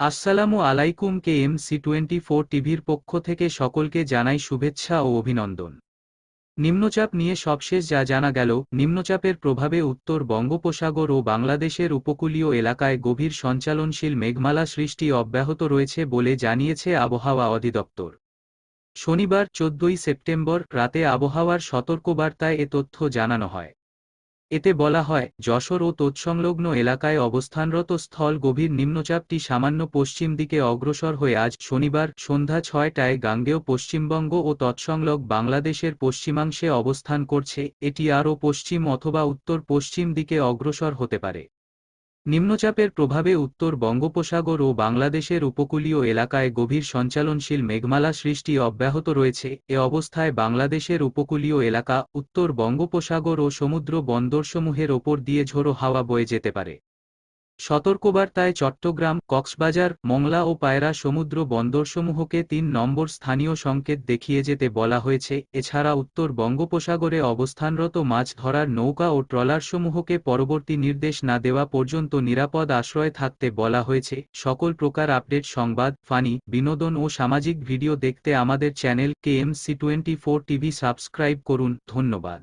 আসসালামু আলাইকুম K M C twenty four টিভির পক্ষ থেকে সকলকে জানাই শুভেচ্ছা ও অভিনন্দন। নিম্নচাপ নিয়ে সবশেষ যা জানা গেল, নিম্নচাপের প্রভাবে উত্তর বঙ্গোপসাগর ও বাংলাদেশের উপকূলীয় এলাকায় গভীর সঞ্চালনশীল মেঘমালা সৃষ্টি অব্যাহত রয়েছে বলে জানিয়েছে আবহাওয়া অধিদপ্তর। শনিবার, চোদ্দই সেপ্টেম্বর রাতে আবহাওয়ার সতর্কবার্তায় এ তথ্য জানানো হয়। এতে বলা হয়, যশোর ও তৎসংলগ্ন এলাকায় অবস্থানরত স্থল গভীর নিম্নচাপটি সামান্য পশ্চিম দিকে অগ্রসর হয়ে আজ শনিবার সন্ধ্যা ছয়টায় গাঙ্গেয় পশ্চিমবঙ্গ ও তৎসংলগ বাংলাদেশের পশ্চিমাংশে অবস্থান করছে। এটি আরও পশ্চিম অথবা উত্তর পশ্চিম দিকে অগ্রসর হতে পারে। নিম্নচাপের প্রভাবে উত্তর বঙ্গোপসাগর ও বাংলাদেশের উপকূলীয় এলাকায় গভীর সঞ্চালনশীল মেঘমালা সৃষ্টি অব্যাহত রয়েছে। এ অবস্থায় বাংলাদেশের উপকূলীয় এলাকা উত্তর বঙ্গোপসাগর ও সমুদ্র বন্দরসমূহের ওপর দিয়ে ঝোড়ো হাওয়া বয়ে যেতে পারে। সতর্কবার্তায় চট্টগ্রাম, কক্সবাজার, মংলা ও পায়রা সমুদ্র বন্দরসমূহকে তিন নম্বর স্থানীয় সংকেত দেখিয়ে যেতে বলা হয়েছে। এছাড়া উত্তর বঙ্গোপসাগরে অবস্থানরত মাছ ধরার নৌকা ও ট্রলারসমূহকে পরবর্তী নির্দেশ না দেওয়া পর্যন্ত নিরাপদ আশ্রয় থাকতে বলা হয়েছে। সকল প্রকার আপডেট, সংবাদ, ফানি, বিনোদন ও সামাজিক ভিডিও দেখতে আমাদের channel K M C twenty TV subscribe করুন। ধন্যবাদ।